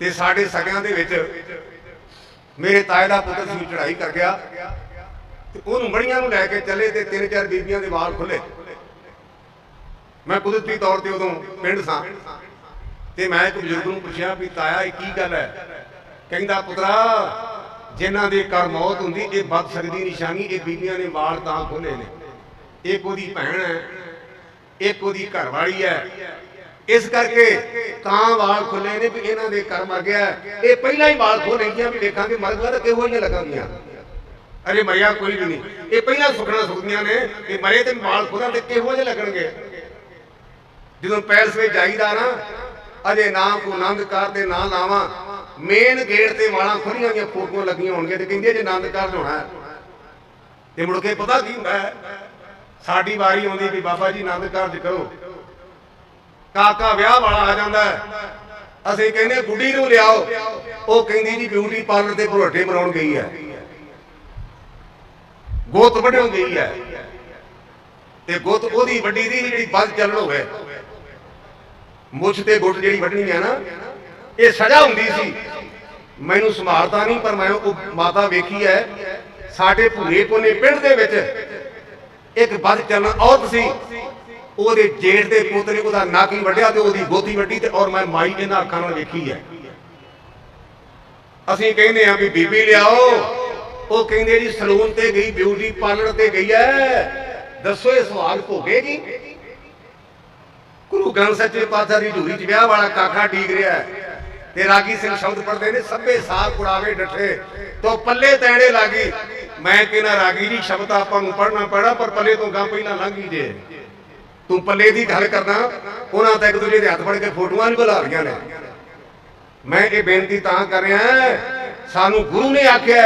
ਤੇ ਸਾਡੇ ਸਗਿਆਂ ਦੇ ਵਿੱਚ ਮੇਰੇ ਤਾਏ ਦਾ ਪੁੱਤਰ ਸੀ ਚੜਾਈ ਕਰ ਗਿਆ ਤੇ ਉਹਨੂੰ ਮੜੀਆਂ ਨੂੰ ਲੈ ਕੇ ਚੱਲੇ ਤੇ ਤਿੰਨ ਚਾਰ ਬੀਬੀਆਂ ਦੇ ਵਾਲ ਖੁੱਲੇ ਮੈਂ ਕੁਦਰਤੀ ਤੌਰ ਤੇ ਉਦੋਂ ਪਿੰਡ ਸਾਂ ਤੇ ਮੈਂ ਇੱਕ ਬਜ਼ੁਰਗ ਨੂੰ ਪੁੱਛਿਆ ਵੀ ਤਾਇਆ, ਇਹ ਕੀ ਗੱਲ ਹੈ? ਕਹਿੰਦਾ, ਪੁੱਤਰਾ, ਜਿਨ੍ਹਾਂ ਦੇ ਘਰ ਮੌਤ ਹੁੰਦੀ, ਇਹ ਬਦ ਸਕਦੀ ਨਿਸ਼ਾਨੀ, ਇਹ ਬੀਬੀਆਂ ਨੇ ਵਾਲ ਤਾਂ ਖੋਲੇ ਨੇ। ਇੱਕ ਉਹਦੀ ਭੈਣ ਹੈ, ਇੱਕ ਉਹਦੀ ਘਰਵਾਲੀ ਹੈ ਇਸ ਕਰਕੇ ਤਾਂ ਵਾਲ ਖੁੱਲੇ ਨੇ ਵੀ ਇਹਨਾਂ ਦੇ ਘਰ ਮਰ ਗਿਆ। ਇਹ ਪਹਿਲਾਂ ਹੀ ਵਾਲ ਖੋਲ ਲੈਂਦੀਆਂ ਵੀ ਵੇਖਾਂਗੇ ਮਰ ਗਿਆ ਤਾਂ ਕਿਹੋ ਜਿਹੀਆਂ ਲੱਗਾਂਗੀਆਂ ਅਰੇ ਮਰਿਆ ਕੋਈ ਵੀ ਨਹੀਂ। ਇਹ ਪਹਿਲਾਂ ਸੁਖਣਾ ਸੁਖਦੀਆਂ ਨੇ ਇਹ ਮਰੇ ਤੇ ਵਾਲ ਖੋਲਾਂ ਤੇ ਕਿਹੋ ਜਿਹੇ ਲੱਗਣਗੇ। ਜਦੋਂ ਪੈਲਸ ਵਿੱਚ ਜਾਈਦਾ ਨਾ, ਅਜੇ ਨਾ ਕੋ ਆਨੰਦ ਕਾਰ ਤੇ ਨਾ ਲਾਵਾਂ ਮੇਨ ਗੇਟ ਤੇ ਵਾਲਾਂ ਖੁੱਲੀਆਂ ਦੀਆਂ ਫੋਟੋਆਂ ਲੱਗੀਆਂ ਹੋਣਗੀਆਂ ਤੇ ਕਹਿੰਦੇ ਜੇ ਆਨੰਦ ਕਾਰਜ ਹੋਣਾ ਤੇ ਮੁੜ ਕੇ ਪਤਾ ਕੀ ਹੁੰਦਾ ਸਾਡੀ ਵਾਰੀ ਆਉਂਦੀ ਵੀ ਬਾਬਾ ਜੀ ਆਨੰਦ ਕਾਰਜ ਕਰੋ। ਕਾਕਾ ਵਿਆਹ ਵਾਲਾ ਆ ਜਾਂਦਾ ਅਸੀਂ ਕਹਿੰਦੇ, ਗੁੱਡੀ ਨੂੰ ਲਿਆਓ। ਉਹ ਕਹਿੰਦੀ, ਜੀ ਬਿਊਟੀ ਪਾਰਲਰ ਤੇ ਭਰੋਟੇ ਮਰਾਉਣ ਗਈ ਹੈ। ਗੋਤ ਵੱਢਣ ਗਈ ਹੈ। ਤੇ ਗੁੱਤ ਉਹਦੀ ਵੱਡੀ ਦੀ ਜਿਹੜੀ ਵੱਧ ਚੱਲਣ ਹੋਵੇ, ਮੁੱਛ ਤੇ ਗੁੱਟ ਜਿਹੜੀ ਵੱਢਣੀ ਹੈ ਨਾ, ਇਹ ਸਜ਼ਾ ਹੁੰਦੀ ਸੀ। ਮੈਨੂੰ ਸਮਾਰਤਾ ਨਹੀਂ, ਪਰ ਮੈਂ ਉਹ ਮਾਤਾ ਵੇਖੀ ਹੈ, ਸਾਡੇ ਭੂਰੇ ਕੋਨੇ ਪਿੰਡ ਦੇ ਵਿੱਚ ਇੱਕ ਵੱਧ ਚੱਲਣ ਔਰਤ ਸੀ। ਉਹਦੇ ਜੇਠ ਦੇ ਪੁੱਤ ਨੇ ਉਹਦਾ ਨੱਕ ਹੀ ਵੱਢਿਆ ਤੇ ਉਹਦੀ ਗੋਦੀ ਵੱਢੀ ਤੇ ਔਰ ਮੈਂ ਮਾਈ ਇਹਨਾਂ ਅੱਖਾਂ ਨਾਲ ਵੇਖੀ ਹੈ। ਅਸੀਂ ਕਹਿੰਦੇ ਆ ਵੀ ਬੀਬੀ ਲਿਆਓ। ਉਹ ਕਹਿੰਦੇ ਜੀ, ਸਲੂਨ ਤੇ ਗਈ ਬਿਊਟੀ ਪਾਰਲਰ ਤੇ ਗਈ ਹੈ। ਦੱਸੋ ਇਹ ਸੁਹਾਗ ਭੋਗੇਗੀ ਗੁਰੂ ਗ੍ਰੰਥ ਸਾਹਿਬ ਸੱਚੇ ਪਾਤਸ਼ਾਹ ਦੀ ਝੂਰੀ 'ਚ ਵਿਆਹ ਵਾਲਾ ਕਾਕਾ ਡੀਗ ਰਿਹਾ ਤੇ ਰਾਗੀ ਸਿੰਘ ਸ਼ਬਦ ਪੜਦੇ ਨੇ, ਸਭੇ ਸਾਹ ਕੁੜਾਵੇ ਡੱਠੇ। ਤੋ ਪੱਲੇ ਤੈਣੇ ਲਾਗੀ। ਮੈਂ ਕਹਿੰਦਾ, ਰਾਗੀ ਜੀ, ਸ਼ਬਦ ਆਪਾਂ ਨੂੰ ਪੜਨਾ ਪੈਣਾ, ਪਰ ਪੱਲੇ ਤੋਂ ਗਾਂ ਪਹਿਲਾਂ ਲੰਘੀ ਜੇ। ਤੂੰ ਪੱਲੇ ਦੀ ਗੱਲ ਕਰਨਾ, ਉਹਨਾਂ ਤਾਂ ਇੱਕ ਦੂਜੇ ਦੇ ਹੱਥ ਫੜ ਕੇ ਫੋਟੋਆਂ ਨਹੀਂ ਬੁਲਾ ਰਹੀਆਂ ਨੇ। ਮੈਂ ਇਹ ਬੇਨਤੀ ਤਾਂ ਕਰ ਰਿਹਾ ਸਾਨੂੰ ਗੁਰੂ ਨੇ ਆਖਿਆ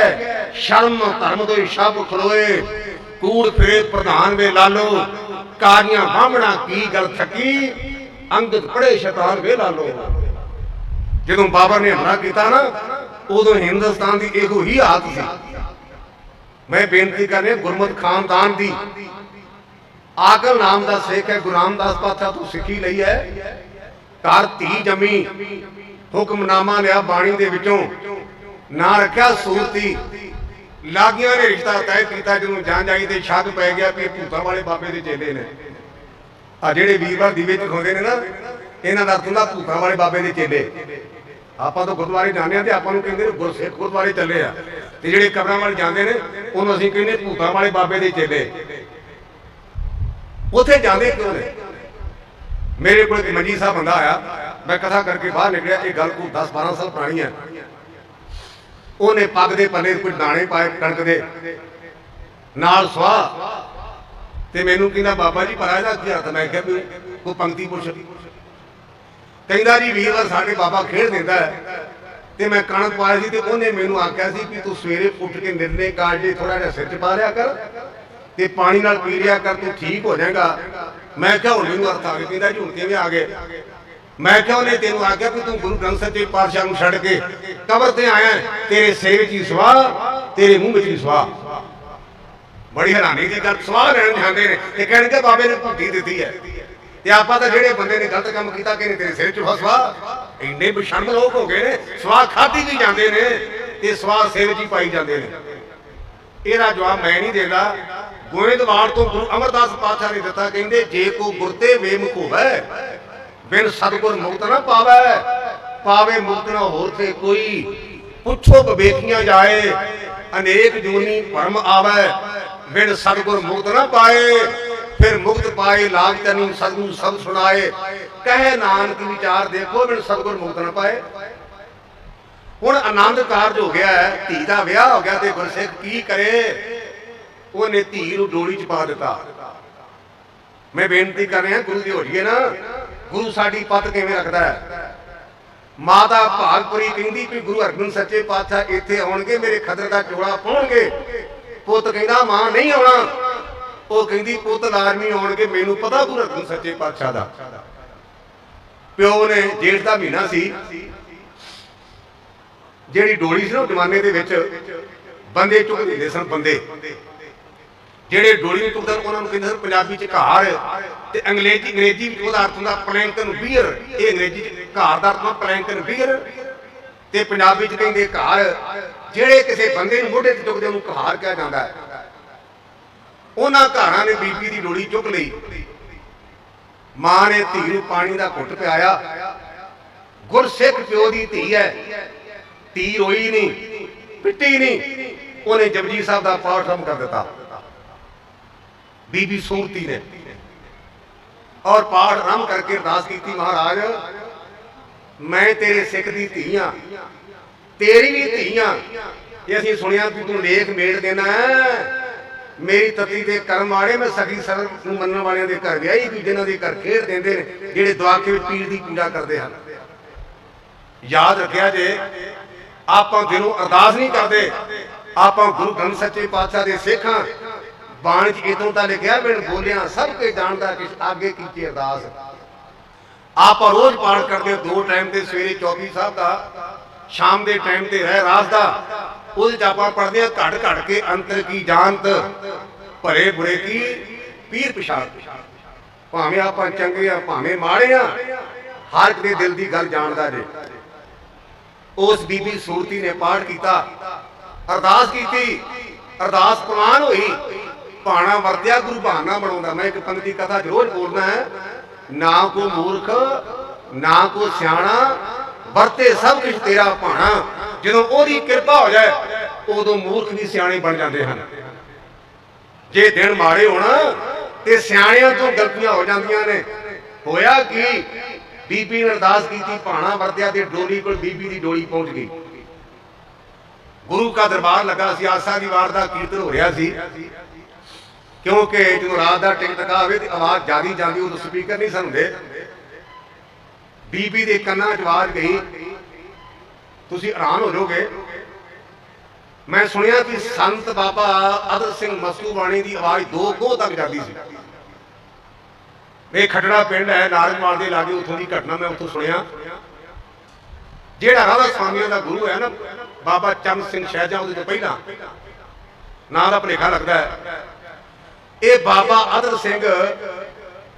ਸ਼ਰਮ ਧਰਮ ਤੋਂ ਸ਼ਬ ਖਲੋਏ। ਕੂੜ ਫਿਰੇ ਪ੍ਰਧਾਨ ਵੇ ਲਾਲੋ ਕਾਰੀਆਂ ਬਾਹਮਣਾ ਕੀ ਗੱਲ ਥਕੀ ਅੰਗਦ ਪੜੇ ਸ਼ੈਤਾਨ ਵੇ ਲਾਲੋ ਜਦੋਂ ਬਾਬਾ ਨੇ ਹਮਲਾ ਕੀਤਾ ਨਾ, ਉਦੋਂ ਹਿੰਦੁਸਤਾਨ ਦੀ ਇਹੋ ਹੀ ਹਾਲਤ ਸੀ। ਮੈਂ ਬੇਨਤੀ ਕਰ ਰਿਹਾ, ਗੁਰਮਤ ਖਾਨਦਾਨ ਦੀ ਆਕਲ ਨਾਮ ਦਾ ਸਿੱਖ ਹੈ, ਗੁਰੂ ਰਾਮਦਾਸ ਪਾਤਸ਼ਾਹ ਤੋਂ ਸਿੱਖੀ ਲਈ ਹੈ। ਘਰ, ਧੀ, ਜਮੀ, ਹੁਕਮਨਾਮਾ ਲਿਆ ਬਾਣੀ ਦੇ ਵਿੱਚੋਂ। ਨਾ ਰੱਖਿਆ ਸੂਰਤੀ। ਲਾਗੀਆਂ ਨੇ ਰਿਸ਼ਤਾ ਤੈਅ ਕੀਤਾ ਜਦੋਂ ਜਾਂ ਜਾਈ ਤੇ ਛੱਗ ਪੈ ਗਿਆ ਵੀ ਭੂਤਾਂ ਵਾਲੇ ਬਾਬੇ ਦੇ ਚੇਲੇ ਨੇ। ਆ ਜਿਹੜੇ ਵੀਰਵਾਰ ਦੀਵੇ ਚਖਾਉਂਦੇ ਨੇ ਨਾ, ਇਹਨਾਂ ਦਾ ਅਰਥ ਭੂਤਾਂ ਵਾਲੇ ਬਾਬੇ ਦੇ ਚੇਲੇ। ਆਪਾਂ ਤਾਂ ਗੁਰਦੁਆਰੇ ਜਾਂਦੇ ਆ ਤੇ ਆਪਾਂ ਨੂੰ ਕਹਿੰਦੇ ਨੇ, ਗੁਰਸਿੱਖ ਗੁਰਦੁਆਰੇ ਚੱਲੇ ਆ। ਤੇ ਜਿਹੜੇ ਕਬਰਾਂ ਵਾਲੇ ਜਾਂਦੇ ਨੇ, ਉਹਨੂੰ ਅਸੀਂ ਕਹਿੰਦੇ ਭੂਤਾਂ ਵਾਲੇ ਬਾਬੇ ਦੇ ਚੇਲੇ। ਉੱਥੇ ਜਾਂਦੇ ਕਿਉਂ ਨੇ ਮੇਰੇ ਕੋਲ ਇੱਕ ਮੰਜੀ ਸਾਹਿਬ ਬੰਦਾ ਆਇਆ। ਮੈਂ ਕਥਾ ਕਰਕੇ ਬਾਹਰ ਨਿਕਲਿਆ, ਇਹ ਗੱਲ ਕੋ 10 12 ਸਾਲ ਪੁਰਾਣੀ ਹੈ। ਉਹਨੇ ਪੱਗ ਦੇ ਪੱਲੇ ਕੋਈ ਦਾਣੇ ਪਾਏ ਕਣਕ ਦੇ। ਨਾਲ ਸਵਾਹ ਤੇ ਮੈਨੂੰ ਕਹਿੰਦਾ, ਬਾਬਾ ਜੀ, ਪਰ ਇਹਦਾ ਕੀ ਅਰਥ ਮੈਂ ਕਿਹਾ ਵੀ ਕੋਈ ਪੰਕਤੀ ਪੁਰਸ਼। ਕਹਿੰਦਾ ਜੀ ਵੀਰਵਾਰ ਸਾਡੇ ਬਾਬਾ ਖੇਡ ਦਿੰਦਾ ਤੇ ਮੈਂ ਕਣਕ ਪਾਇਆ ਸੀ ਤੇ ਉਹਨੇ ਮੈਨੂੰ ਆਖਿਆ ਸੀ ਕਿ ਤੂੰ ਸਵੇਰੇ ਉੱਠ ਕੇ ਨਿਰਣੇ ਕਾਲਜੇ ਥੋੜਾ ਜਿਹਾ ਸਿਰ ਚ ਪਾ ਲਿਆ ਕਰ। ਤੇ ਪਾਣੀ ਨਾਲ ਪੀ ਲਿਆ ਕਰ, ਤੂੰ ਠੀਕ ਹੋ ਜਾਏਗਾ। ਮੈਂ ਕਿਹਾ ਹੁਣ ਮੈਨੂੰ ਅਰਥ ਆ ਗਿਆ, ਕਹਿੰਦਾ ਜੀ ਹੁਣ ਆ ਗਏ? ਮੈਂ ਕਿਹਾ ਉਹਨੇ ਤੈਨੂੰ ਆਖਿਆ ਕਿ ਤੂੰ ਗੁਰੂ ਗ੍ਰੰਥ ਸਾਹਿਬ ਦੇ ਪਾਤਸ਼ਾਹ ਨੂੰ ਛੱਡ ਕੇ ਕਬਰ ਤੇ ਆਇਆ ਤੇਰੇ ਸਿਰ ਵਿੱਚ ਸਵਾਹ, ਤੇਰੇ ਮੂੰਹ ਵਿੱਚ ਹੀ ਸਵਾਹ। ਬੜੀ ਹੈਰਾਨੀ ਦੀ ਗੱਲ, ਸਵਾਹ ਲੈਣ ਜਾਂਦੇ ਨੇ ਤੇ ਕਹਿਣਗੇ ਬਾਬੇ ਨੇ ਭੁੱਟੀ ਦਿੱਤੀ ਹੈ। ਤੇ ਆਪਾਂ ਤਾਂ ਜਿਹੜੇ ਬੰਦੇ ਨੇ ਗਲਤ ਕੰਮ ਕੀਤਾ ਕਿ ਤੇਰੇ ਸਿਰ 'ਚ ਸਵਾਹ ਇੰਨੇ ਬਸ਼ਰਮ ਲੋਕ ਹੋ ਗਏ ਨੇ, ਸਵਾਹ ਖਾਧੀ ਵੀ ਜਾਂਦੇ ਨੇ ਤੇ ਸਵਾਹ ਸਿਰ 'ਚ ਹੀ ਪਾਈ ਜਾਂਦੇ ਨੇ। ਇਹਦਾ ਜਵਾਬ ਮੈਂ ਨਹੀਂ ਦੇਦਾ। ਗੋਇੰਦਵਾਲ ਤੋਂ ਗੁਰੂ ਅਮਰਦਾਸ ਪਾਤਸ਼ਾਹ ਨੇ ਦਿੱਤਾ, ਕਹਿੰਦੇ, ਜੇ ਕੋ ਗੁਰਤੇ ਵੇਮੁਖ ਹੋਵੇ, ਬਿਨ ਸਤਗੁਰ ਮੁਕਤ ਨਾ ਪਾਵੇ ਪਾਵੇ ਮੁਕਤ ਨਾ ਹੋਰ ਤੇ ਕੋਈ। ਪੁੱਛੋ ਬਵੇਖੀਆਂ ਜਾਏ, ਅਨੇਕ ਜੂਨੀ ਭਰਮ ਆਵੇ, ਬਿਨ ਸਤਗੁਰ ਮੁਕਤ ਨਾ ਪਾਏ, ਫਿਰ ਮੁਕਤ ਪਾਏ, ਲਾਗ ਤਨੀ ਸਤਗੁਰ ਸਭ ਸੁਣਾਏ। ਕਹੇ ਨਾਨਕ ਵਿਚਾਰ ਦੇਖੋ, ਬਿਨ ਸਤਗੁਰ ਮੁਕਤ ਨਾ ਪਾਏ। ਹੁਣ ਆਨੰਦ ਕਾਰਜ ਹੋ ਗਿਆ ਹੈ, ਧੀ ਦਾ ਵਿਆਹ ਹੋ ਗਿਆ ਤੇ ਗੁਰਸਿੱਖ ਕੀ ਕਰੇ? ਉਹਨੇ ਧੀ ਨੂੰ ਡੋਲੀ 'ਚ ਪਾ ਦਿੱਤਾ। ਮੈਂ ਬੇਨਤੀ ਕਰ ਰਿਹਾ, ਗੁਰੂ ਦੀ ਹੋਰੀਏ ਨਾ, ਗੁਰੂ ਸਾਡੀ ਪੱਤ ਕਿਵੇਂ ਰੱਖਦਾ ਹੈ? ਮਾਤਾ ਭਾਗਪੁਰੀ ਕਹਿੰਦੀ ਵੀ ਗੁਰੂ ਅਰਜਨ ਸੱਚੇ ਪਾਤਸ਼ਾਹ ਇੱਥੇ ਆਉਣਗੇ, ਮੇਰੇ ਖਦਰ ਦਾ ਚੋਲਾ ਪਾਉਣਗੇ। ਪੁੱਤ ਕਹਿੰਦਾ, ਮਾਂ ਨਹੀਂ ਆਉਣਾ। ਉਹ ਕਹਿੰਦੀ, ਪੁੱਤ ਲਾਜ਼ਮੀ ਆਉਣਗੇ, ਮੈਨੂੰ ਪਤਾ ਗੁਰੂ ਅਰਜਨ ਸੱਚੇ ਪਾਤਸ਼ਾਹ ਦਾ। ਪਿਓ ਨੇ ਜੇਠ ਦਾ ਮਹੀਨਾ ਸੀ। ਜਿਹੜੀ ਡੋਲੀ ਸੀ ਨਾ ਉਹ ਜ਼ਮਾਨੇ ਦੇ ਵਿੱਚ ਬੰਦੇ ਚੁੱਕਦੇ ਹੁੰਦੇ ਸਨ, ਬੰਦੇ। ਜਿਹੜੇ ਡੋਲੀ ਨੂੰ ਚੁੱਕਦੇ ਉਹਨਾਂ ਨੂੰ ਕਹਿੰਦੇ ਸਨ ਪੰਜਾਬੀ ਚ ਘਾਰ ਤੇ ਅੰਗਰੇਜ਼ੀ ਅੰਗਰੇਜ਼ੀ ਵਿੱਚ ਉਹਦਾ ਅਰਥ ਹੁੰਦਾ ਪਲੈਂਕਨ ਬੀਅਰ ਇਹ ਅੰਗਰੇਜ਼ੀ ਚ ਘਾਰ ਦਾ ਅਰਥ ਹੁੰਦਾ ਪਲੈਂਕਨ ਬੀਅਰ ਤੇ ਪੰਜਾਬੀ ਚ ਕਹਿੰਦੇ ਘਰ ਜਿਹੜੇ ਕਿਸੇ ਬੰਦੇ ਨੂੰ ਮੋਢੇ ਤੇ ਚੁੱਕਦੇ ਉਹਨੂੰ ਕਹਾਰ ਕਿਹਾ ਜਾਂਦਾ ਹੈ। ਉਹਨਾਂ ਘਾਰਾਂ ਨੇ ਬੀਬੀ ਦੀ ਡੋਲੀ ਚੁੱਕ ਲਈ। ਮਾਂ ਨੇ ਧੀ ਨੂੰ ਪਾਣੀ ਦਾ ਘੁੱਟ ਪਿਆਇਆ। ਗੁਰਸਿੱਖ ਪਿਓ ਦੀ ਧੀ ਹੈ। ਧੀ ਰੋਈ ਨਹੀਂ, ਪਿੱਟੀ ਨਹੀਂ, ਉਹਨੇ ਜਪਜੀ ਸਾਹਿਬ ਦਾ ਪਾਠ ਆਰੰਭ ਕਰ ਦਿੱਤਾ। ਬੀਬੀ ਸੂਰਤੀ ਨੇ ਔਰ ਪਾਠ ਆਰੰਭ ਕਰਕੇ ਅਰਦਾਸ ਕੀਤੀ, ਮਹਾਰਾਜ, ਮੈਂ ਤੇਰੇ ਸਿੱਖ ਦੀ ਧੀ ਆ, ਤੇਰੀ ਵੀ ਧੀ ਆ। ਇਹ ਅਸੀਂ ਸੁਣਿਆ ਵੀ ਤੂੰ ਲੇਖ ਮੇੜ ਦੇਣਾ ਮੇਰੀ ਤਤੀ ਦੇ ਕਰਮ ਵਾਲੇ, ਮੈਂ ਸਖੀ ਸਰ ਨੂੰ ਮੰਨਣ ਵਾਲਿਆਂ ਦੇ ਘਰ ਵਿਆਹੀ ਵੀ ਜਿਨ੍ਹਾਂ ਦੇ ਘਰ ਖੇਡ ਦਿੰਦੇ ਨੇ, ਜਿਹੜੇ ਦੁਆਕੇ ਵਿੱਚ ਪੀਰ ਦੀ ਪੀੜਾ ਕਰਦੇ ਹਨ। ਯਾਦ ਰੱਖਿਆ ਜੇ ਆਪਾਂ ਦਿਲੋਂ ਅਰਦਾਸ ਨਹੀਂ ਕਰਦੇ। ਆਪਾਂ ਗੁਰੂ ਗ੍ਰੰਥ ਸੱਚੇ ਪਾਤਸ਼ਾਹ ਦੇ ਸਿੱਖਾਂ। ਬਾਣੀ ਚ ਇਦੋਂ ਤਾਂ ਲਿਖਿਆ, ਬਿਨ ਬੋਲਿਆ ਸਭ ਕੁਝ ਜਾਣਦਾ ਕਿ ਅੱਗੇ ਕੀਤੀ ਅਰਦਾਸ। ਆਪਾਂ ਰੋਜ਼ ਪਾਠ ਕਰਦੇ ਦੋ ਟਾਈਮ ਤੇ ਸਵੇਰੇ ਚੌਕੀ ਸਾਹਿਬ ਦਾ, ਸ਼ਾਮ ਦੇ ਟਾਈਮ ਤੇ ਰਹਿ ਰਾਸ ਦਾ। ਉਹਦੇ ਚ ਆਪਾਂ ਪੜਦੇ ਹਾਂ, ਘੜ ਘੜ ਕੇ ਅੰਤਰ ਕੀ ਜਾਣਤ, ਭਰੇ ਬੁਰੇ ਕੀ, ਪੀਰ ਪਛਾਣ ਭਾਵੇਂ ਆਪਾਂ ਚੰਗੇ ਆ ਭਾਵੇਂ ਮਾੜੇ ਆ ਹਰ ਇੱਕ ਦੇ ਦਿਲ ਦੀ ਗੱਲ ਜਾਣਦਾ ਜੇ ਉਸ ਬੀਬੀ ਸੂਰਤੀ ਨੇ ਪਾਠ ਕੀਤਾ। ਅਰਦਾਸ ਕੀਤੀ। ਅਰਦਾਸ ਪ੍ਰਵਾਨ ਹੋਈ। ਪਾਣਾ ਵਰਤਿਆ, ਗੁਰੂ ਬਹਾਨਾ ਬਣਾਉਂਦਾ। ਮੈਂ ਇੱਕ ਪੰਕਤੀ ਕਥਾ ਜ਼ਰੂਰ ਬੋਲਣਾ ਹੈ। ਨਾ ਕੋ ਮੂਰਖ, ਨਾ ਕੋ ਸਿਆਣਾ, ਵਰਤੇ ਸਭ ਕੁਝ ਤੇਰਾ ਭਾਣਾ। ਜਦੋਂ ਉਹਦੀ ਕਿਰਪਾ ਹੋ ਜਾਏ, ਉਦੋਂ ਮੂਰਖ ਵੀ ਸਿਆਣੇ ਬਣ ਜਾਂਦੇ ਹਨ। ਜੇ ਦਿਨ ਮਾੜੇ ਹੋਣ, ਤੇ ਸਿਆਣਿਆਂ ਤੋਂ ਗਲਤੀਆਂ ਹੋ ਜਾਂਦੀਆਂ ਨੇ। ਹੋਇਆ ਕੀ? ਬੀਬੀ ਨੇ ਅਰਦਾਸ ਕੀਤੀ, ਭਾਣਾ ਵਰਤਿਆ ਤੇ ਡੋਲੀ ਕੋਲ ਬੀਬੀ ਦੀ ਡੋਲੀ ਪਹੁੰਚ ਗਈ। ਗੁਰੂ ਕਾ ਦਰਬਾਰ ਲੱਗਾ ਸੀ, ਆਸਾ ਦੀ ਵਾਰ ਦਾ ਕੀਰਤਨ ਹੋ ਰਿਹਾ ਸੀ। ਕਿਉਂਕਿ ਜਦੋਂ ਰਾਤ ਦਾ ਟਿਕ ਟਕਾ ਹੋਵੇ ਤੇ ਆਵਾਜ਼ ਜਿਆਦੀ ਜਾਂਦੀ, ਉਦੋਂ ਸਪੀਕਰ ਨਹੀਂ ਸਨ ਬੀਬੀ ਦੇ ਕੰਨਾਂ 'ਚ ਆਵਾਜ਼ ਗਈ, ਤੁਸੀਂ ਹੈਰਾਨ ਹੋ ਜਾਓਗੇ। ਮੈਂ ਸੁਣਿਆ ਕਿ ਸੰਤ ਬਾਬਾ ਅਦਰ ਸਿੰਘ ਮਸਤੂ ਬਾਣੀ ਦੀ ਆਵਾਜ਼ ਦੋ ਕੋਹ ਤੱਕ ਜਾਂਦੀ ਸੀ। ਇਹ ਖਟੜਾ ਪਿੰਡ ਹੈ ਨਾਰਨਵਾਲ ਦੇ ਲਾਗੇ ਉੱਥੋਂ ਦੀ ਘਟਨਾ ਮੈਂ ਉੱਥੋਂ ਸੁਣਿਆ। ਜਿਹੜਾ ਰਾਧਾ ਸਵਾਮੀਆਂ ਦਾ ਗੁਰੂ ਹੈ ਨਾ, ਬਾਬਾ ਚੰਦ ਸਿੰਘ ਸ਼ਹਿਜਾ ਉਹਦੇ ਤੋਂ ਪਹਿਲਾਂ। ਨਾਂ ਦਾ ਭਲੇਖਾ ਲੱਗਦਾ ਹੈ। ਇਹ ਬਾਬਾ ਅਦਰ ਸਿੰਘ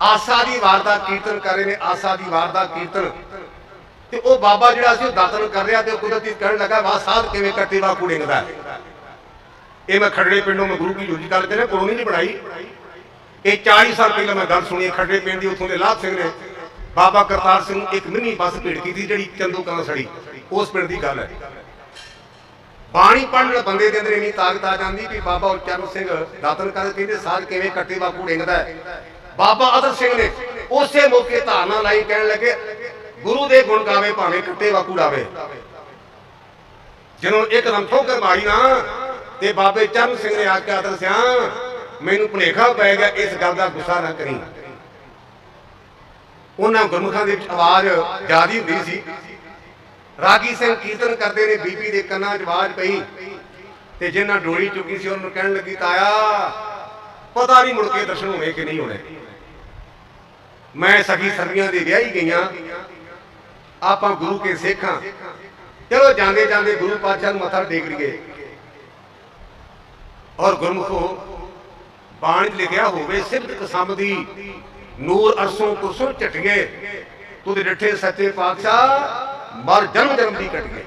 ਆਸਾ ਦੀ ਵਾਰ ਦਾ ਕੀਰਤਨ ਕਰ ਰਹੇ ਨੇ, ਆਸਾ ਦੀ ਵਾਰ ਦਾ ਕੀਰਤਨ। ਤੇ ਉਹ ਬਾਬਾ ਜਿਹੜਾ ਸੀ, ਉਹ ਦਾਤਨ ਕਰ ਰਿਹਾ ਤੇ ਕੁਦਰਤੀ ਕਹਿਣ ਲੱਗਾ ਵਾ ਸਾਧ ਕਿਵੇਂ ਕੱਟੇ ਵਾ ਕੁੜਿੰਗਦਾ ਹੈ। ਇਹ ਮੈਂ ਖੜੜੇ ਪਿੰਡੋਂ ਮੈਂ ਗੁਰੂ ਕੀ ਜੋਜੀ ਗੱਲ ਤੇ ਨਾ ਨਹੀਂ ਬਣਾਈ। ਇਹ 40 ਸਾਲ ਪਹਿਲਾਂ ਮੈਂ ਗੱਲ ਸੁਣੀ ਹੈ ਪਿੰਡ ਦੀ, ਉੱਥੋਂ ਦੇ ਲਾਭ ਸਿੰਘ ਨੇ। ਬਾਬਾ ਕਰਤਾਰ ਸਿੰਘ ਇੱਕ ਮਿੰਨੀ ਬੱਸ ਭੇਟ ਕੀਤੀ, ਜਿਹੜੀ ਚੰਦੂ ਕਾਂ ਸੜੀ। ਉਸ ਪਿੰਡ ਦੀ ਗੱਲ ਹੈ। ਬਾਣੀ ਪੜ੍ਹਨ ਬੰਦੇ ਦੇ ਅੰਦਰ ਇੰਨੀ ਤਾਕਤ ਆ ਜਾਂਦੀ ਵੀ ਬਾਬਾ ਉਚਰਨ ਸਿੰਘ ਦਾਤਨ ਕਰ ਕਹਿੰਦੇ ਸਾਧ ਕਿਵੇਂ ਕੱਟੇ ਬਾਪੂ ਡਿੰਗਦਾ ਬਾਬਾ ਅਦਰ ਸਿੰਘ ਨੇ ਉਸੇ ਮੌਕੇ ਧਾਰਨਾ ਲਾਈ, ਕਹਿਣ ਲੱਗੇ, ਗੁਰੂ ਦੇ ਗੁਣ ਗਾਵੇ ਭਾਵੇਂ ਕੱਟੇ ਬਾਪੂ ਡਾਵੇ। ਜਦੋਂ ਇੱਕਦਮ ਠੋਕਰ ਮਾਰੀ ਨਾ, ਤੇ ਬਾਬੇ ਚਰਨ ਸਿੰਘ ਨੇ ਆਖਿਆ ਦੱਸਿਆ ਮੈਨੂੰ ਭੁਲੇਖਾ ਪੈ ਗਿਆ, ਇਸ ਗੱਲ ਦਾ ਗੁੱਸਾ ਨਾ ਕਰੀ। ਉਹਨਾਂ ਗੁਰਮੁਖਾਂ ਦੇ ਵਿੱਚ ਆਵਾਜ਼ ਜਿਆਦੀ ਹੁੰਦੀ ਸੀ। ਰਾਗੀ ਸਿੰਘ ਕੀਰਤਨ ਕਰਦੇ ਨੇ, ਬੀਬੀ ਦੇ ਕੰਨਾਂ 'ਚ ਆਵਾਜ਼ ਪਈ। ਤੇ ਜਿਨ੍ਹਾਂ ਡੋਲੀ ਚੁੱਕੀ ਸੀ, ਉਹਨੂੰ ਕਹਿਣ ਲੱਗੀ, ਤਾਇਆ, ਪਤਾ ਨਹੀਂ ਮੁੜ ਕੇ ਦਰਸ਼ਨ ਹੋਏ ਕਿ ਨਹੀਂ ਹੋਣੇ। ਮੈਂ ਸਖੀ ਸਰਦੀਆਂ ਦੇ ਵਿਆਹੀ ਗਈਆਂ। ਆਪਾਂ ਗੁਰੂ ਕੇ ਸਿੱਖਾਂ ਚਲੋ ਜਾਂਦੇ ਜਾਂਦੇ ਗੁਰੂ ਪਾਤਸ਼ਾਹ ਨੂੰ ਮੱਥਾ ਟੇਕ ਲਈਏ। ਔਰ ਗੁਰਮੁਖੋ ਬਾਣੀ 'ਚ ਲਿਖਿਆ ਹੋਵੇ, ਸਿੱਧ ਕਸਮ ਦੀ ਨੂਰ ਅਰਸੋਂ ਕੁਰਸੋਂ ਝਟਗੇ ਤੂੰ ਦੇ ਸੱਚੇ ਪਾਤਸ਼ਾਹ, ਮਰ ਜਨਮ ਜਨਮ ਦੀ ਕੱਟ ਗਏ